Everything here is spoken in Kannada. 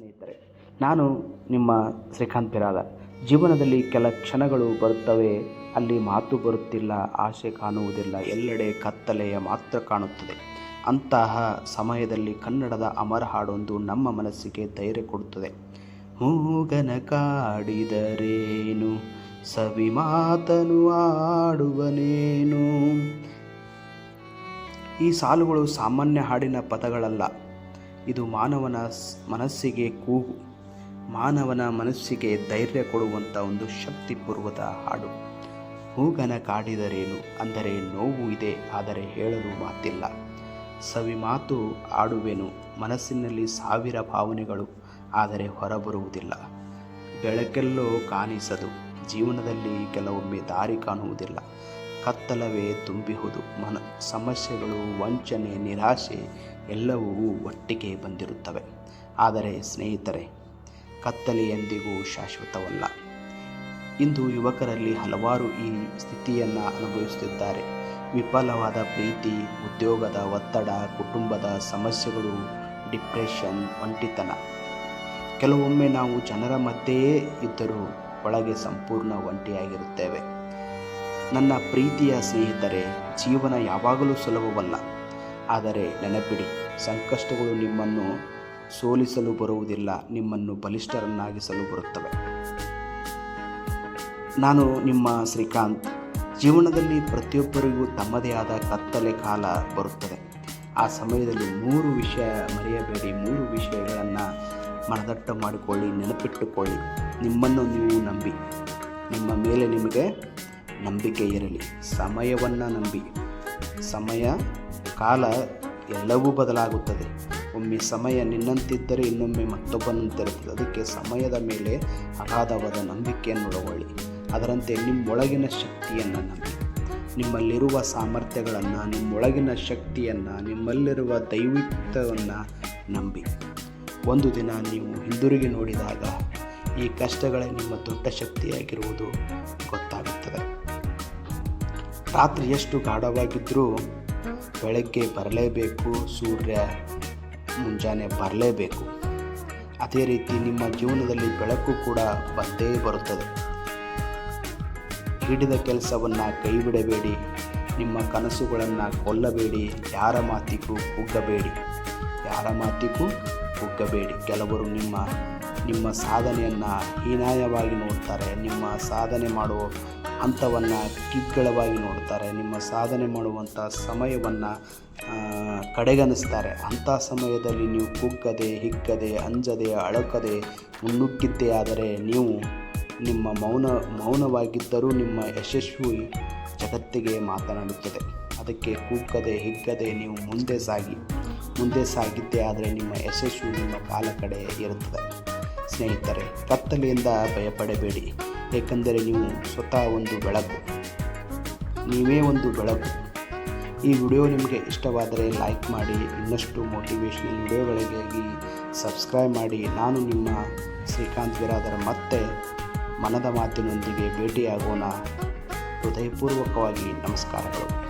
ಸ್ನೇಹಿತರೆ, ನಾನು ನಿಮ್ಮ ಶ್ರೀಕಾಂತ್ ಪಿರಾಲ ಜೀವನದಲ್ಲಿ ಕೆಲ ಕ್ಷಣಗಳು ಬರುತ್ತವೆ, ಅಲ್ಲಿ ಮಾತು ಬರುತ್ತಿಲ್ಲ, ಆಸೆ ಕಾಣುವುದಿಲ್ಲ, ಎಲ್ಲೆಡೆ ಕತ್ತಲೆಯ ಮಾತ್ರ ಕಾಣುತ್ತದೆ. ಅಂತಹ ಸಮಯದಲ್ಲಿ ಕನ್ನಡದ ಅಮರ ಹಾಡೊಂದು ನಮ್ಮ ಮನಸ್ಸಿಗೆ ಧೈರ್ಯ ಕೊಡುತ್ತದೆ. ಮೂಗನ ಕಾಡಿದರೇನು, ಸವಿ ಮಾತನು ಆಡುವನೇನು? ಈ ಸಾಲುಗಳು ಸಾಮಾನ್ಯ ಹಾಡಿನ ಪದಗಳಲ್ಲ. ಇದು ಮಾನವನ ಮನಸ್ಸಿಗೆ ಕೂಗು. ಮಾನವನ ಮನಸ್ಸಿಗೆ ಧೈರ್ಯ ಕೊಡುವಂಥ ಒಂದು ಶಕ್ತಿಪೂರ್ವದ ಹಾಡು. ಹೂಗನ ಕಾಡಿದರೇನು? ಅಂದರೆ ನೋವು ಇದೆ, ಆದರೆ ಹೇಳಲು ಮಾತಿಲ್ಲ. ಸವಿ ಮಾತು ಆಡುವೆನು ಮನಸ್ಸಿನಲ್ಲಿ ಸಾವಿರ ಭಾವನೆಗಳು, ಆದರೆ ಹೊರಬರುವುದಿಲ್ಲ. ಬೆಳಕೆಲ್ಲೋ ಕಾಣಿಸದು, ಜೀವನದಲ್ಲಿ ಕೆಲವೊಮ್ಮೆ ದಾರಿ ಕಾಣುವುದಿಲ್ಲ. ಕತ್ತಲವೇ ತುಂಬಿಹುದು, ಮನ, ಸಮಸ್ಯೆಗಳು, ವಂಚನೆ, ನಿರಾಶೆ ಎಲ್ಲವೂ ಒಟ್ಟಿಗೆ ಬಂದಿರುತ್ತವೆ. ಆದರೆ ಸ್ನೇಹಿತರೆ, ಕತ್ತಲೆ ಎಂದಿಗೂ ಶಾಶ್ವತವಲ್ಲ. ಇಂದು ಯುವಕರಲ್ಲಿ ಹಲವಾರು ಈ ಸ್ಥಿತಿಯನ್ನು ಅನುಭವಿಸುತ್ತಿದ್ದಾರೆ. ವಿಫಲವಾದ ಪ್ರೀತಿ, ಉದ್ಯೋಗದ ಒತ್ತಡ, ಕುಟುಂಬದ ಸಮಸ್ಯೆಗಳು, ಡಿಪ್ರೆಷನ್, ಒಂಟಿತನ. ಕೆಲವೊಮ್ಮೆ ನಾವು ಜನರ ಮಧ್ಯೆಯೇ ಇದ್ದರೂ ಒಳಗೆ ಸಂಪೂರ್ಣ ಒಂಟಿಯಾಗಿರುತ್ತೇವೆ. ನನ್ನ ಪ್ರೀತಿಯ ಸ್ನೇಹಿತರೆ, ಜೀವನ ಯಾವಾಗಲೂ ಸುಲಭವಲ್ಲ. ಆದರೆ ನೆನಪಿಡಿ, ಸಂಕಷ್ಟಗಳು ನಿಮ್ಮನ್ನು ಸೋಲಿಸಲು ಬರುವುದಿಲ್ಲ, ನಿಮ್ಮನ್ನು ಬಲಿಷ್ಠರನ್ನಾಗಿಸಲು ಬರುತ್ತವೆ. ನಾನು ನಿಮ್ಮ ಶ್ರೀಕಾಂತ್. ಜೀವನದಲ್ಲಿ ಪ್ರತಿಯೊಬ್ಬರಿಗೂ ತಮ್ಮದೇ ಆದ ಕತ್ತಲೆ ಕಾಲ ಬರುತ್ತದೆ. ಆ ಸಮಯದಲ್ಲಿ ಮೂರು ವಿಷಯ ಮರೆಯಬೇಡಿ, ಮೂರು ವಿಷಯಗಳನ್ನು ಮನದಟ್ಟು ಮಾಡಿಕೊಳ್ಳಿ, ನೆನಪಿಟ್ಟುಕೊಳ್ಳಿ. ನಿಮ್ಮನ್ನು ನೀವು ನಂಬಿ, ನಿಮ್ಮ ಮೇಲೆ ನಿಮಗೆ ನಂಬಿಕೆ ಇರಲಿ. ಸಮಯವನ್ನು ನಂಬಿ, ಸಮಯ ಕಾಲ ಎಲ್ಲವೂ ಬದಲಾಗುತ್ತದೆ. ಒಮ್ಮೆ ಸಮಯ ನಿನ್ನಂತಿದ್ದರೆ ಇನ್ನೊಮ್ಮೆ ಮತ್ತೊಬ್ಬನಂತಿರುತ್ತದೆ ಅದಕ್ಕೆ ಸಮಯದ ಮೇಲೆ ಅಗಾಧವಾದ ನಂಬಿಕೆಯನ್ನು ಒಳಗೊಳ್ಳಿ ಅದರಂತೆ ನಿಮ್ಮೊಳಗಿನ ಶಕ್ತಿಯನ್ನು ನಂಬಿ. ನಿಮ್ಮಲ್ಲಿರುವ ಸಾಮರ್ಥ್ಯಗಳನ್ನು, ನಿಮ್ಮೊಳಗಿನ ಶಕ್ತಿಯನ್ನು, ನಿಮ್ಮಲ್ಲಿರುವ ದೈವಿತ್ವವನ್ನು ನಂಬಿ. ಒಂದು ದಿನ ನೀವು ಹಿಂದಿರುಗಿ ನೋಡಿದಾಗ ಈ ಕಷ್ಟಗಳೇ ನಿಮ್ಮ ದೊಡ್ಡ ಶಕ್ತಿಯಾಗಿರುವುದು ಗೊತ್ತಾಗುತ್ತದೆ. ರಾತ್ರಿ ಎಷ್ಟು ಗಾಢವಾಗಿದ್ದರೂ ಬೆಳಗ್ಗೆ ಬರಲೇಬೇಕು, ಸೂರ್ಯ ಮುಂಜಾನೆ ಬರಲೇಬೇಕು. ಅದೇ ರೀತಿ ನಿಮ್ಮ ಜೀವನದಲ್ಲಿ ಬೆಳಕು ಕೂಡ ಬಂದೇ ಬರುತ್ತದೆ. ಹಿಡಿದ ಕೆಲಸವನ್ನು ಕೈಬಿಡಬೇಡಿ, ನಿಮ್ಮ ಕನಸುಗಳನ್ನು ಕೊಲ್ಲಬೇಡಿ, ಯಾರ ಮಾತಿಗೂ ಕುಗ್ಗಬೇಡಿ. ಯಾರ ಮಾತಿಗೂ ಕುಗ್ಗಬೇಡಿ. ಕೆಲವರು ನಿಮ್ಮ ನಿಮ್ಮ ಸಾಧನೆಯನ್ನು ಹೀನಾಯವಾಗಿ ನೋಡ್ತಾರೆ, ನಿಮ್ಮ ಸಾಧನೆ ಮಾಡುವ ಹಂತವನ್ನು ಕಿಗ್ಗಳವಾಗಿ ನೋಡ್ತಾರೆ, ನಿಮ್ಮ ಸಾಧನೆ ಮಾಡುವಂಥ ಸಮಯವನ್ನು ಕಡೆಗಣಿಸ್ತಾರೆ. ಅಂಥ ಸಮಯದಲ್ಲಿ ನೀವು ಕುಗ್ಗದೆ, ಹಿಗ್ಗದೆ, ಅಂಜದೆ, ಅಳಕದೆ, ಮುನ್ನುಗ್ಗಿದ್ದೇ ಆದರೆ ನೀವು ನಿಮ್ಮ ಮೌನ, ಮೌನವಾಗಿದ್ದರೂ ನಿಮ್ಮ ಯಶಸ್ವಿ ಜಗತ್ತಿಗೆ ಮಾತನಾಡುತ್ತದೆ. ಅದಕ್ಕೆ ಕುಗ್ಗದೆ, ಹಿಗ್ಗದೆ ನೀವು ಮುಂದೆ ಸಾಗಿ. ಮುಂದೆ ಸಾಗಿದ್ದೇ ಆದರೆ ನಿಮ್ಮ ಯಶಸ್ಸು ನಿಮ್ಮ ಕಾಲ ಕಡೆ ಇರುತ್ತದೆ ಸ್ನೇಹಿತರೆ ಕತ್ತಲೆಯಿಂದ ಭಯಪಡಬೇಡಿ. ಏಕೆಂದರೆ ನೀವು ಸ್ವತಃ ಒಂದು ಬೆಳಕು. ನೀವೇ ಒಂದು ಬೆಳಕು. ಈ ವಿಡಿಯೋ ನಿಮಗೆ ಇಷ್ಟವಾದರೆ ಲೈಕ್ ಮಾಡಿ, ಇನ್ನಷ್ಟು ಮೋಟಿವೇಶ್ನಲ್ ವಿಡಿಯೋಗಳಿಗಾಗಿ ಸಬ್ಸ್ಕ್ರೈಬ್ ಮಾಡಿ. ನಾನು ನಿಮ್ಮ ಶ್ರೀಕಾಂತ್ ಬಿರಾದರ ಮತ್ತೆ ಮನದ ಮಾತಿನೊಂದಿಗೆ ಭೇಟಿಯಾಗೋಣ. ಹೃದಯಪೂರ್ವಕವಾಗಿ ನಮಸ್ಕಾರಗಳು.